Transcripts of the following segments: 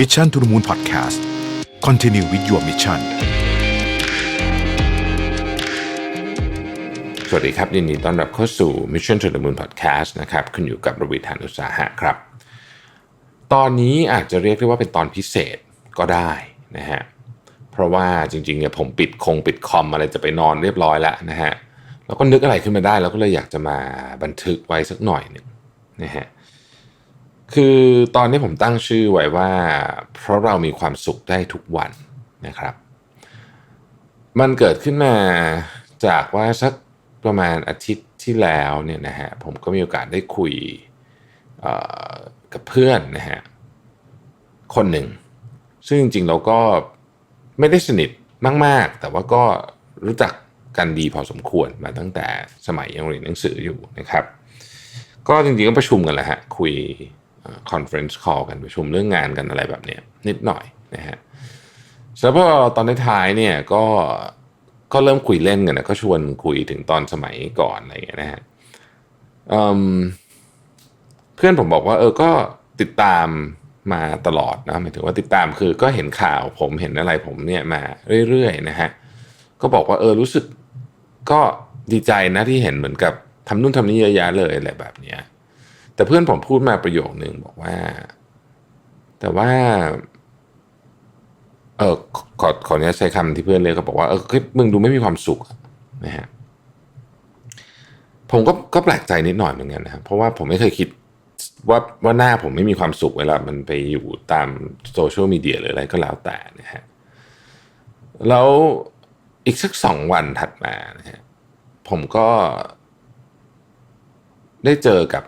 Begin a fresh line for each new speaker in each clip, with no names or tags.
Mission to the Moon Podcast Continue with your mission
สวัสดีครับยินดีต้อนรับเข้าสู่ Mission to the Moon Podcast นะครับคุณอยู่กับระวิทานอุตสาหะครับ ตอนนี้อาจจะเรียกได้ว่าเป็นตอนพิเศษก็ได้นะฮะเพราะว่าจริงๆเนี่ยผมปิดคงปิดคอมอะไรจะไปนอนเรียบร้อยแล้วนะฮะแล้วก็นึกอะไรขึ้นมาได้ แล้วก็เลยอยากจะมาบันทึกไว้สักหน่อยหนึ่งนะฮะ คือตอนนี้ผมตั้งชื่อไว้ว่า เพราะเรามีความสุขได้ทุกวันนะครับ มันเกิดขึ้นมาจากว่าสักประมาณอาทิตย์ที่แล้วเนี่ยนะฮะผมก็มีโอกาสได้คุยกับเพื่อนนะฮะคนหนึ่ง ซึ่งจริงๆเราก็ไม่ได้สนิทมาก ๆ แต่ว่าก็รู้จักกันดีพอสมควรมาตั้งแต่สมัยยังเรียนหนังสืออยู่นะครับ ก็จริงๆก็ประชุมกันแหละฮะคุย คอนเฟรนซ์คอลกันประชุมเรื่องงานกันอะไรแบบนี้นิดหน่อยนะฮะแล้วพอตอนท้ายเนี่ยก็ก็เริ่มคุยเล่นกันนะก็ชวนคุยถึงตอนสมัยก่อนอะไรอย่างเงี้ยนะฮะเพื่อนผมบอกว่า เออก็ติดตามมาตลอดนะหมายถึงว่าติดตามคือก็เห็นข่าวผมเห็นอะไรผมเนี่ยมาเรื่อยๆนะฮะก็บอกว่าเออรู้สึกก็ดีใจนะที่เห็นเหมือนกับทำนู่นทำนี่เยอะแยะเลยอะไรแบบเนี้ย แต่เพื่อนผมพูดมาประโยคนึงบอกว่า แต่ว่า เออขอขออนุญาตใช้คำที่เพื่อนเลยก็บอกว่าเออเฮ้ยมึงดูไม่มีความสุขนะฮะผมก็ก็แปลกใจนิดหน่อยเหมือนกันนะเพราะว่าผมไม่เคยคิดว่าว่าหน้าผมไม่มีความสุขเวลา มันไปอยู่ตามโซเชียลมีเดียหรืออะไรก็แล้วแต่นะฮะแล้วอีกสักสองวันถัดมานะฮะผมก็ได้เจอกับ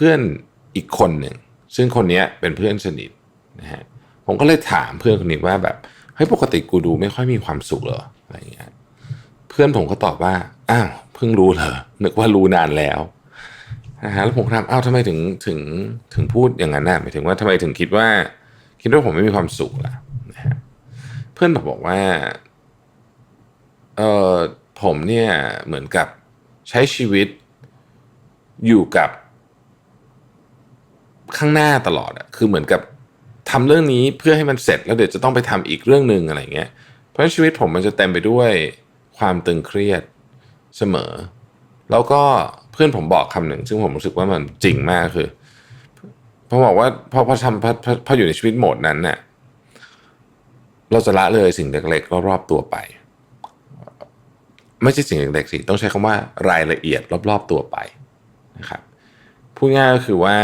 พื่อนอีกคนหนึ่งซึ่งคนนี้เป็นเพื่อนสนิทนะฮะผมก็เลยถามเพื่อนคนนี้ว่าแบบเฮ้ยปกติกูดูไม่ค่อยมีความสุขเหรออะไรอย่างเงี้ยเพื่อนผมก็ตอบว่าอ้าวเพิ่งรู้เหรอนึกว่ารู้นานแล้วนะฮะแล้วผมถามอ้าวทำไมถึงถึงถึงพูดอย่างนั้นน่ะหมายถึงว่าทำไมถึงคิดว่า คิดว่าผมไม่มีความสุขล่ะนะฮะเพื่อนผมบอกว่าเออผมเนี่ยเหมือนกับใช้ชีวิตอยู่กับ ข้างหน้าตลอดอะคือเหมือนกับทำเรื่องนี้เพื่อให้มันเสร็จแล้วเดี๋ยวจะต้องไปทำอีกเรื่องหนึ่งอะไรเงี้ย เพราะฉะนั้นชีวิตผมมันจะเต็มไปด้วยความตึงเครียดเสมอ แล้วก็เพื่อนผมบอกคำหนึ่งซึ่งผมรู้สึกว่ามันจริงมากคือพอบอกว่าพอพอทำพอพอพออยู่ในชีวิตโหมดนั้นเนี่ยเราจะละเลยสิ่งเล็กๆรอบๆตัวไป ไม่ใช่สิ่งเล็กๆสิต้องใช้คำว่ารายละเอียดรอบๆตัวไปนะครับพูดง่ายก็คือว่า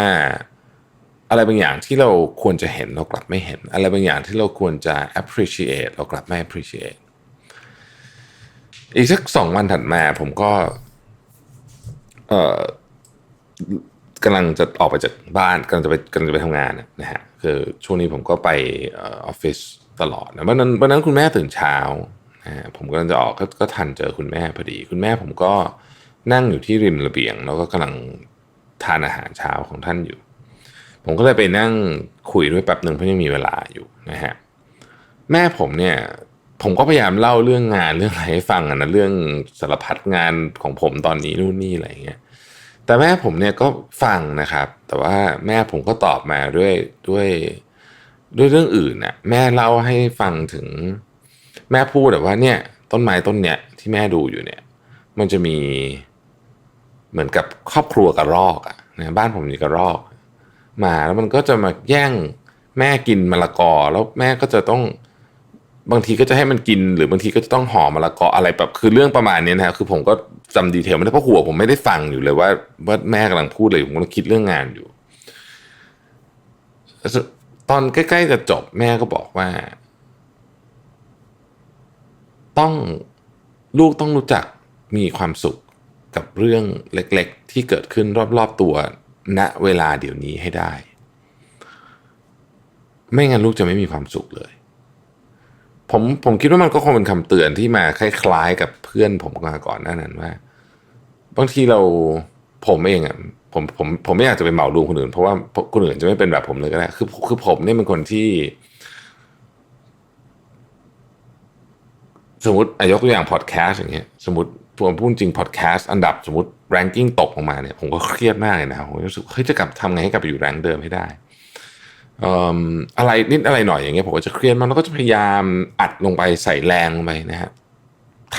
อะไรบางอย่างที่เราควรจะเห็นเรากลับไม่เห็น อะไรบางอย่างที่เราควรจะ appreciate เรากลับไม่ appreciate อีกสักสองวันถัดมาผมก็เอ่อกำลังจะออกไปจากบ้านกำลังจะไปกำลังจะไปทำงานนะฮะคือช่วงนี้ผมก็ไปออฟฟิศตลอดนะวันนั้นวันนั้นคุณแม่ตื่นเช้านะฮะผมกำลังจะออกก็ก็ทันเจอคุณแม่พอดี คุณแม่ผมก็นั่งอยู่ที่ริมระเบียง แล้วก็กำลังทานอาหารเช้าของท่านอยู่ ผมก็เลยไปนั่งคุยด้วยแป๊บหนึ่งเพราะยังมีเวลาอยู่นะฮะแม่ผมเนี่ยผมก็พยายามเล่าเรื่องงานเรื่องอะไรให้ฟังนะเรื่องสารพัดงานของผมตอนนี้นู่นนี่อะไรเงี้ยแต่แม่ผมเนี่ยก็ฟังนะครับ แต่ว่าแม่ผมก็ตอบมาด้วยด้วยด้วยเรื่องอื่นน่ะแม่เล่าให้ฟังถึง แม่พูดแบบว่าเนี่ย ต้นไม้ต้นเนี้ยที่แม่ดูอยู่เนี่ย มันจะมีเหมือนกับครอบครัวกระรอกอะนะบ้านผมมีกระรอก มาแล้วมันก็จะมาแย่งแม่กินมะละกอ แล้วแม่ก็จะต้องบางทีก็จะให้มันกิน หรือบางทีก็จะต้องห่อมะละกออะไรแบบคือเรื่องประมาณนี้นะคือผมก็จำดีเทลไม่ได้เพราะหัวผมไม่ได้ฟังอยู่เลยว่าว่าแม่กำลังพูดเลยผมกำลังคิดเรื่องงานอยู่ตอนใกล้ๆจะจบแม่ก็บอกว่า ต้องลูกต้องรู้จักมีความสุขกับเรื่องเล็ก ๆ ที่เกิดขึ้นรอบๆตัว ณเวลาเดี๋ยวนี้ให้ได้ ไม่งั้นลูกจะไม่มีความสุขเลย ผมผมคิดว่ามันก็คงเป็นคำเตือนที่มาคล้ายๆกับเพื่อนผมมาก่อนหน้านั้นว่า บางทีเราผมเองอะผมผมผมไม่อยากจะไปเหมารวมคนอื่น เพราะว่าคนอื่นจะไม่เป็นแบบผมเลยก็ได้คือคือผมเนี่ยเป็นคนที่ สมมติยกตัวอย่างพอดแคสต์อย่างเงี้ย สมมติผมพูดจริงพอดแคสต์อันดับสมมติ แรงกิ้งตกลงมาเนี่ยผมก็เครียดมากเลยนะผมรู้สึกเฮ้ยจะกลับทำไงให้กลับไปอยู่แรงเดิมให้ได้อะไรนิดอะไรหน่อยอย่างเงี้ยผมก็จะเครียดมากแล้วก็จะพยายามอัดลงไปใส่แรงลงไปนะฮะ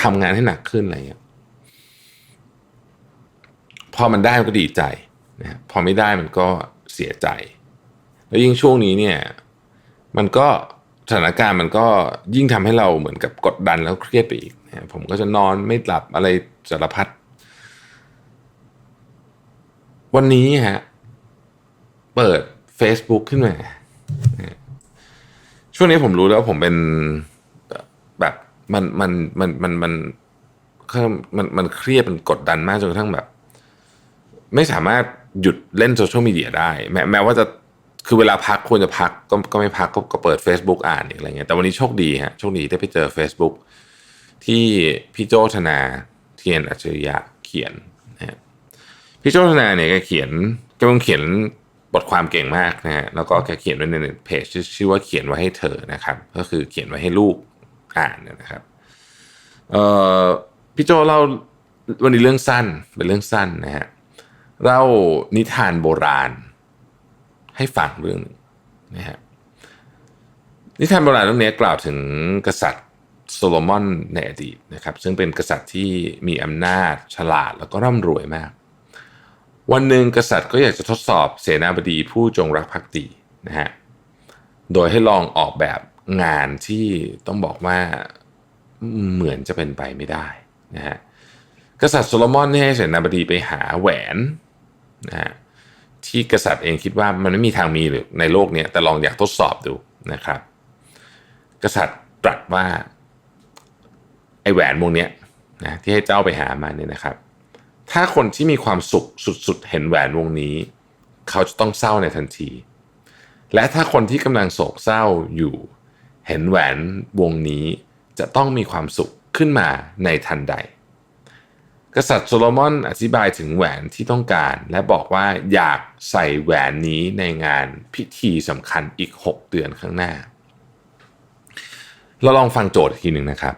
ทำงานให้หนักขึ้นอะไรเงี้ยพอมันได้มันก็ดีใจนะฮะพอไม่ได้มันก็เสียใจ แล้วยิ่งช่วงนี้เนี่ย มันก็สถานการณ์มันก็ยิ่งทำให้เราเหมือนกับกดดันแล้วเครียดไปอีกนะผมก็จะนอนไม่หลับอะไรสารพัด วันนี้ฮะ เปิด Facebook ขึ้นมา ช่วงนี้ผมรู้แล้วผมเป็นแบบมันมันมันมันมันมันมันเครียดมันกดดันมากจนกระทั่งแบบ ไม่สามารถหยุดเล่นโซเชียลมีเดียได้ แม้แม้ว่าจะคือเวลาพักควรจะพักก็ก็ไม่พักก็ก็เปิด Facebook อ่านอะไรเงี้ยแต่วันนี้โชคดีฮะโชคดีได้ไปเจอ Facebook ที่พี่โจธนาเทียนอัจฉริยะเขียน พี่โจธนาเนี่ยแกเขียนแกเป็นเขียนบทความเก่งมากนะฮะแล้วก็แกเขียนไว้ในเพจที่ชื่อว่าเขียนไว้ให้เธอนะครับ ก็คือเขียนไว้ให้ลูกอ่านนะครับเอ่อพี่โจเล่าวันนี้เรื่องสั้นเป็นเรื่องสั้นนะฮะเล่านิทานโบราณ ให้ฟังเรื่องหนึงนะฮะนิทานโบราณเรื่องนี้กล่าวถึงกษัตริย์โซโลมอนในอดีตนะครับ ซึ่งเป็นกษัตริย์ที่มีอำนาจฉลาดแล้วก็ร่ำรวยมาก วันหนึ่งกษัตริย์ก็อยากจะทดสอบเสนาบดีผู้จงรักภักดีนะฮะโดยให้ลองออกแบบงานที่ต้องบอกว่าเหมือนจะเป็นไปไม่ได้นะฮะกษัตริย์โซโลมอนให้เสนาบดีไปหาแหวนนะฮะที่กษัตริย์เองคิดว่ามันไม่มีทางมีหรือในโลกนี้แต่ลองอยากทดสอบดูนะครับ กษัตริย์ตรัสว่าไอ้แหวนวงนี้นะที่ให้เจ้าไปหามาเนี่ยนะครับ ถ้าคนที่มีความสุขสุดๆ เห็นแหวนวงนี้ เขาจะต้องเศร้าในทันที และถ้าคนที่กำลังโศกเศร้าอยู่ เห็นแหวนวงนี้จะต้องมีความสุขขึ้นมาในทันใด กษัตริย์โซโลมอนอธิบายถึงแหวนที่ต้องการ และบอกว่าอยากใส่แหวนนี้ในงานพิธีสำคัญอีก 6 เดือนข้างหน้า เราลองฟังโจทย์อีกทีหนึ่งนะครับ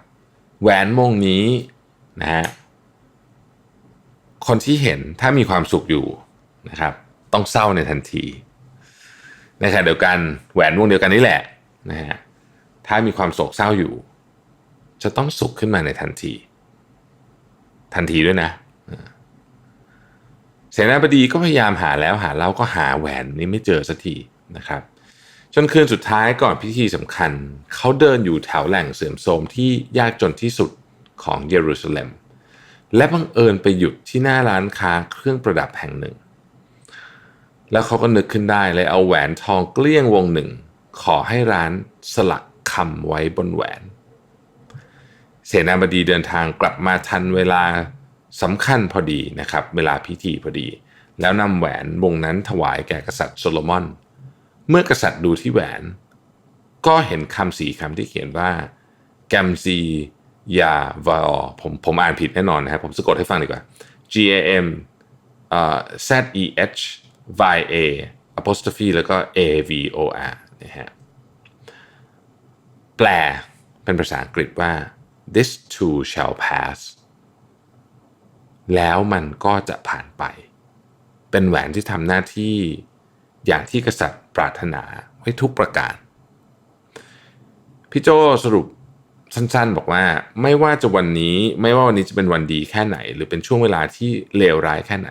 แหวนวงนี้นะฮะ คนที่เห็นถ้ามีความสุขอยู่นะครับ ต้องเศร้าในทันทีในขณะเดียวกันแหวนวงเดียวกันนี่แหละนะฮะถ้ามีความโศกเศร้าอยู่ จะต้องสุขขึ้นมาในทันที ทันทีด้วยนะเสนาบดีก็พยายามหาแล้วหาเล่าก็หาแหวนนี้ไม่เจอสักทีนะครับ จนคืนสุดท้ายก่อนพิธีสำคัญ เขาเดินอยู่แถวแหล่งเสื่อมโทรมที่ยากจนที่สุดของเยรูซาเล็ม และบังเอิญไปหยุดที่หน้าร้านค้าเครื่องประดับแห่งหนึ่ง แล้วเขาก็นึกขึ้นได้เลยเอาแหวนทองเกลี้ยงวงหนึ่ง ขอให้ร้านสลักคำไว้บนแหวน เสนาบดีเดินทางกลับมาทันเวลาสำคัญพอดีนะครับ เวลาพิธีพอดี แล้วนำแหวนวงนั้นถวายแก่กษัตริย์โซโลมอน เมื่อกษัตริย์ดูที่แหวน ก็เห็นคำสีคำที่เขียนว่าแกมซี ยาวาอผมผมอ่านผิดแน่นอนนะครับผมสะกดให้ฟังดีกว่า G A M Z E H Y A apostrophe แล้วก็ A V O R นะฮะแปลเป็นภาษาอังกฤษว่า this too shall pass แล้วมันก็จะผ่านไป เป็นแหวนที่ทำหน้าที่อย่างที่กษัตริย์ปรารถนาไว้ทุกประการ พี่โจสรุป สั้นๆ บอกว่าไม่ว่าจะวันนี้ไม่ว่าวันนี้จะเป็นวันดีแค่ไหน หรือเป็นช่วงเวลาที่เลวร้ายแค่ไหน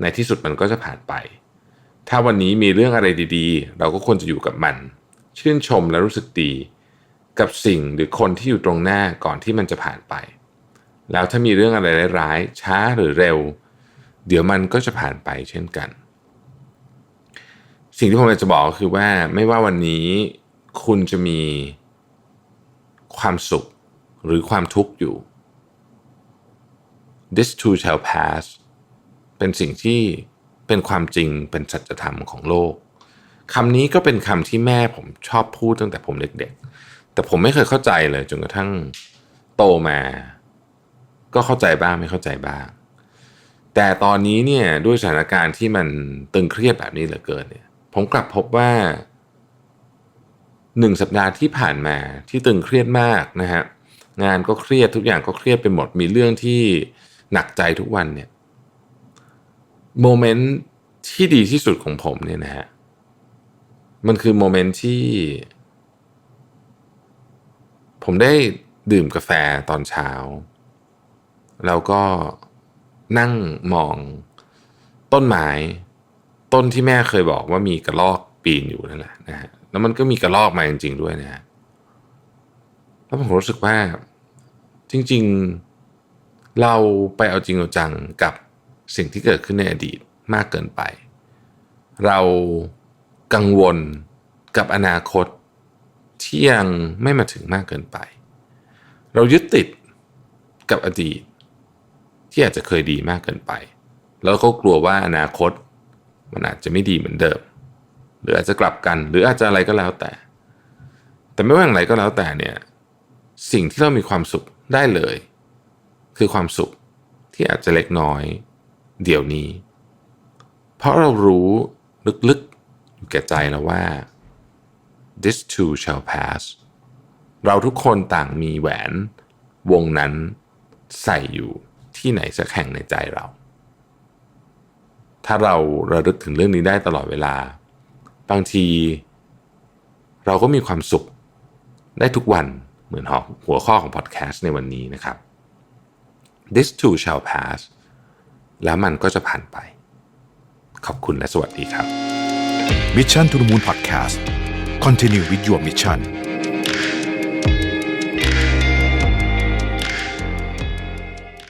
ในที่สุดมันก็จะผ่านไป ถ้าวันนี้มีเรื่องอะไรดีๆ เราก็ควรจะอยู่กับมัน ชื่นชมและรู้สึกดี กับสิ่งหรือคนที่อยู่ตรงหน้าก่อนที่มันจะผ่านไป แล้วถ้ามีเรื่องอะไรร้ายๆช้าหรือเร็ว เดี๋ยวมันก็จะผ่านไปเช่นกัน สิ่งที่ผมอยากจะบอกก็คือว่าไม่ว่าวันนี้คุณจะมี ความสุขหรือความทุกข์อยู่ this too shall pass เป็นสิ่งที่เป็นความจริงเป็นสัจธรรมของโลกคำนี้ก็เป็นคำที่แม่ผมชอบพูดตั้งแต่ผมเด็กๆ แต่ผมไม่เคยเข้าใจเลยจนกระทั่งโตมา ก็เข้าใจบ้างไม่เข้าใจบ้าง แต่ตอนนี้เนี่ยด้วยสถานการณ์ที่มันตึงเครียดแบบนี้เหลือเกินเนี่ย ผมกลับพบว่า หนึ่งสัปดาห์ที่ผ่านมาที่ตึงเครียดมากนะฮะงานก็เครียดทุกอย่างก็เครียดไปหมดมีเรื่องที่หนักใจทุกวันเนี่ยโมเมนต์ที่ดีที่สุดของผมเนี่ยนะฮะมันคือโมเมนต์ที่ ผมได้ดื่มกาแฟตอนเช้า แล้วก็นั่งมองต้นไม้ ต้นที่แม่เคยบอกว่ามีกระรอกปีนอยู่นั่นแหละนะฮะ แล้วมันก็มีกระรอกมาจริงๆด้วยนะฮะแล้วผมรู้สึกว่าจริงๆเราไปเอาจริงเอาจังกับสิ่งที่เกิดขึ้นในอดีตมากเกินไป เรากังวลกับอนาคตที่ยังไม่มาถึงมากเกินไป เรายึดติดกับอดีต ที่อาจจะเคยดีมากเกินไป แล้วก็กลัวว่าอนาคตมันอาจจะไม่ดีเหมือนเดิม หรืออาจจะกลับกัน หรืออาจจะอะไรก็แล้วแต่ แต่ไม่ว่าอย่างไรก็แล้วแต่เนี่ยสิ่งที่เรามีความสุขได้เลย คือความสุขที่อาจจะเล็กน้อย เดี๋ยวนี้ เพราะเรารู้ลึกๆอยู่แก่ใจแล้วว่า this too shall pass เราทุกคนต่างมีแหวนวงนั้นใส่อยู่ที่ไหนสักแห่งในใจเรา ถ้าเราระลึกถึงเรื่องนี้ได้ตลอดเวลา บางทีเราก็มีความสุขได้ทุกวันเหมือนหัวข้อของพอดแคสต์ในวันนี้นะครับ this too shall pass แล้วมันก็จะผ่านไป ขอบคุณและสวัสดีครับ
Mission to the Moon Podcast Continue with your mission